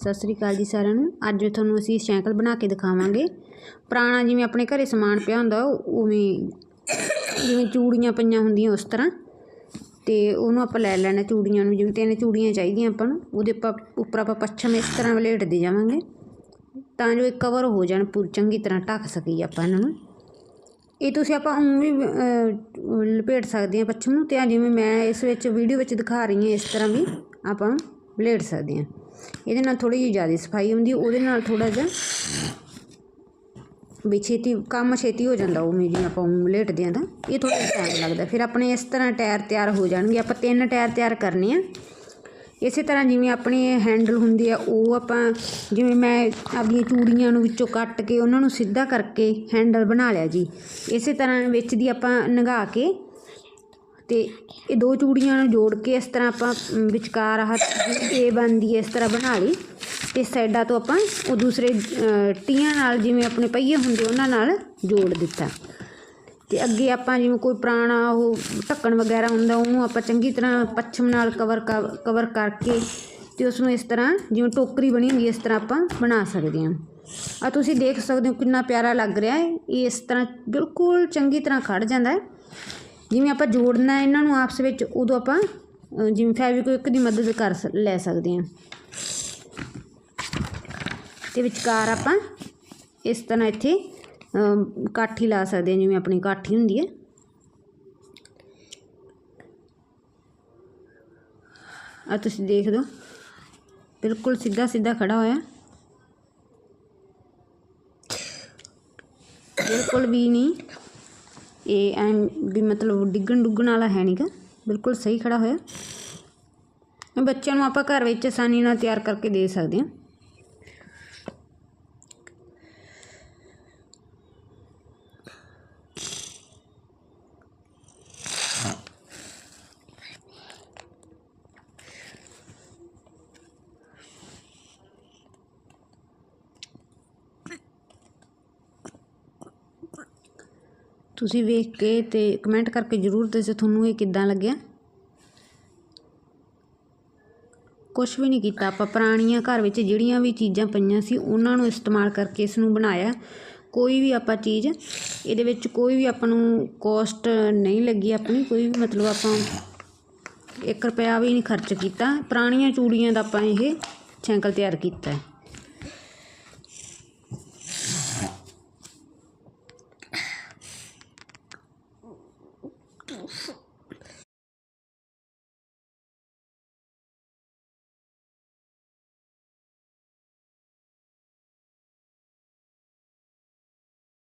ਸਤਿ ਸ੍ਰੀ ਅਕਾਲ ਜੀ ਸਾਰਿਆਂ ਨੂੰ। ਅੱਜ ਤੁਹਾਨੂੰ ਅਸੀਂ ਸਾਈਕਲ ਬਣਾ ਕੇ ਦਿਖਾਵਾਂਗੇ। ਪੁਰਾਣਾ ਜਿਵੇਂ ਆਪਣੇ ਘਰੇ ਸਮਾਨ ਪਿਆ ਹੁੰਦਾ ਉਹ- ਉਵੇਂ ਜਿਵੇਂ ਚੂੜੀਆਂ ਪਈਆਂ ਹੁੰਦੀਆਂ ਉਸ ਤਰ੍ਹਾਂ। ਤੇ ਉਹਨੂੰ ਆਪਾਂ ਲੈ ਲੈਣਾ ਚੂੜੀਆਂ ਨੂੰ, ਜਿਵੇਂ ਤਿੰਨ ਚੂੜੀਆਂ ਚਾਹੀਦੀਆਂ ਆਪਾਂ ਨੂੰ, ਉਹਦੇ ਆਪਾਂ ਉੱਪਰ ਆਪਾਂ ਪੱਛਮ ਇਸ ਤਰ੍ਹਾਂ ਵਲੇਟਦੇ ਜਾਵਾਂਗੇ। ਤਾਂ ਜੋ ਇਹ ਕਵਰ ਹੋ ਜਾਣ, ਪੂਰੀ ਚੰਗੀ ਤਰ੍ਹਾਂ ਢੱਕ ਸਕੀਏ ਆਪਾਂ ਇਹਨਾਂ ਨੂੰ। ਇਹ ਤੁਸੀਂ ਆਪਾਂ ਉਂ ਵੀ ਲਪੇਟ ਸਕਦੇ ਹਾਂ ਪੱਛਮ ਨੂੰ। ਤੇ ਜਿਵੇਂ ਮੈਂ ਇਸ ਵਿੱਚ ਵੀਡੀਓ ਵਿੱਚ ਦਿਖਾ ਰਹੀ ਹਾਂ ਇਸ ਤਰ੍ਹਾਂ ਵੀ ਆਪਾਂ ਲਪੇਟ ਸਕਦੇ ਹਾਂ ਇਹਦੇ ਨਾਲ ਥੋੜੀ ਜਿਹੀ ਜ਼ਿਆਦਾ ਸਫ਼ਾਈ ਹੁੰਦੀ, ਉਹਦੇ ਨਾਲ ਥੋੜਾ ਜਿਹਾ ਵੀ ਛੇਤੀ, ਕੰਮ ਛੇਤੀ ਹੋ ਜਾਂਦਾ ਉਹ ਜਿਵੇਂ ਆਪਾਂ ਉਂ ਲਪੇਟਦੇ ਹਾਂ ਤਾਂ। ਇਹ ਥੋੜਾ ਟਾਈਮ ਲੱਗਦਾ। ਫਿਰ ਆਪਣੇ ਇਸ ਤਰ੍ਹਾਂ ਟਾਇਰ ਤਿਆਰ ਹੋ ਜਾਣਗੇ। ਆਪਾਂ ਤਿੰਨ ਟਾਇਰ ਤਿਆਰ ਕਰਨੇ ਆ। ਇਸੇ ਤਰ੍ਹਾਂ ਜਿਵੇਂ ਆਪਣੀ ਹੈਂਡਲ ਹੁੰਦੀ ਆ, ਉਹ ਆਪਾਂ ਜਿਵੇਂ ਮੈਂ ਆਪਣੀਆਂ ਚੂੜੀਆਂ ਨੂੰ ਵਿੱਚੋਂ ਕੱਟ ਕੇ, ਉਹਨਾਂ ਨੂੰ ਸਿੱਧਾ ਕਰਕੇ ਹੈਂਡਲ ਬਣਾ ਲਿਆ ਜੀ। ਇਸੇ ਤਰ੍ਹਾਂ ਵਿੱਚ ਦੀ ਆਪਾਂ ਨਗਾ ਕੇ ਅਤੇ ਇਹ ਦੋ ਚੂੜੀਆਂ ਨੂੰ ਜੋੜ ਕੇ ਇਸ ਤਰ੍ਹਾਂ ਆਪਾਂ ਵਿਚਕਾਰ ਆਹ ਏ ਬਣਦੀ ਹੈ ਇਸ ਤਰ੍ਹਾਂ ਬਣਾ ਲਈ ਅਤੇ ਸਾਈਡਾਂ ਤੋਂ ਆਪਾਂ ਉਹ ਦੂਸਰੇ ਟੀਆਂ ਨਾਲ ਜਿਵੇਂ ਆਪਣੇ ਪਹੀਏ ਹੁੰਦੇ ਉਹਨਾਂ ਨਾਲ ਜੋੜ ਦਿੱਤਾ। ਤੇ ਅੱਗੇ ਆਪਾਂ ਜਿਵੇਂ ਕੋਈ ਪੁਰਾਣਾ ਉਹ ਢੱਕਣ ਵਗੈਰਾ ਹੁੰਦਾ, ਉਹਨੂੰ ਆਪਾਂ ਚੰਗੀ ਤਰ੍ਹਾਂ ਪੱਛਮ ਨਾਲ ਕਵਰ ਕਵਰ ਕਰਕੇ ਤੇ ਉਸ ਨੂੰ ਇਸ ਤਰ੍ਹਾਂ ਜਿਵੇਂ ਟੋਕਰੀ ਬਣੀ ਹੁੰਦੀ ਇਸ ਤਰ੍ਹਾਂ ਆਪਾਂ ਬਣਾ ਸਕਦੇ ਹਾਂ। ਆ ਤੁਸੀਂ ਦੇਖ ਸਕਦੇ ਹੋ ਕਿੰਨਾ ਪਿਆਰਾ ਲੱਗ ਰਿਹਾ ਹੈ। ਇਹ ਇਸ ਤਰ੍ਹਾਂ ਬਿਲਕੁਲ ਚੰਗੀ ਤਰ੍ਹਾਂ ਖੜ ਜਾਂਦਾ ਹੈ। ਜਿਵੇਂ ਆਪਾਂ ਜੋੜਨਾ ਇਹਨਾਂ ਨੂੰ ਆਪਸ ਵਿੱਚ, ਉਦੋਂ ਆਪਾਂ ਜਿਵੇਂ ਫੈਵਿਕਵਿਕ ਦੀ ਮਦਦ ਕਰ ਲੈ ਸਕਦੇ ਹਾਂ। ਤੇ ਵਿਚਕਾਰ ਆਪਾਂ ਇਸ ਤਰ੍ਹਾਂ ਇੱਥੇ ਕਾਠੀ ਲਾ ਸਕਦੇ ਹਾਂ, ਜਿਵੇਂ ਆਪਣੀ ਕਾਠੀ ਹੁੰਦੀ ਹੈ। ਆ ਤੁਸੀਂ ਦੇਖ ਲਓ ਬਿਲਕੁਲ ਸਿੱਧਾ ਸਿੱਧਾ ਖੜਾ ਹੋਇਆ। ਬਿਲਕੁਲ ਵੀ ਨਹੀਂ। ਇਹ ਐਂ ਵੀ ਮਤਲਬ ਡਿੱਗਣ ਡੁੱਗਣ ਵਾਲਾ ਹੈ ਨਹੀਂਗਾ ਬਿਲਕੁਲ ਸਹੀ ਖੜਾ ਹੋਇਆ। ਬੱਚਿਆਂ ਨੂੰ ਆਪਾਂ ਘਰ ਵਿੱਚ ਆਸਾਨੀ ਨਾਲ ਤਿਆਰ ਕਰਕੇ ਦੇ ਸਕਦੇ ਹਾਂ। ਤੁਸੀਂ ਵੇਖ ਕੇ ਤੇ ਕਮੈਂਟ ਕਰਕੇ ਜ਼ਰੂਰ ਦੱਸੋ ਤੁਹਾਨੂੰ ਇਹ ਕਿੱਦਾਂ ਲੱਗਿਆ। ਕੁਝ ਵੀ ਨਹੀਂ ਕੀਤਾ ਆਪਾਂ, ਪੁਰਾਣੀਆਂ ਘਰ ਵਿੱਚ ਜਿਹੜੀਆਂ ਵੀ ਚੀਜ਼ਾਂ ਪਈਆਂ ਸੀ, ਉਹਨਾਂ ਨੂੰ ਇਸਤੇਮਾਲ ਕਰਕੇ ਇਸ ਨੂੰ ਬਣਾਇਆ। ਕੋਈ ਵੀ ਆਪਾਂ ਚੀਜ਼, ਇਹਦੇ ਵਿੱਚ ਕੋਈ ਵੀ ਆਪਾਂ ਨੂੰ ਕੋਸਟ ਨਹੀਂ ਲੱਗੀ ਆਪਣੀ, ਕੋਈ ਵੀ ਮਤਲਬ ਆਪਾਂ 1 ਰੁਪਿਆ ਵੀ ਨਹੀਂ ਖਰਚ ਕੀਤਾ। ਪੁਰਾਣੀਆਂ ਚੂੜੀਆਂ ਦਾ ਆਪਾਂ ਇਹ ਸਾਈਕਲ ਤਿਆਰ ਕੀਤਾ 不是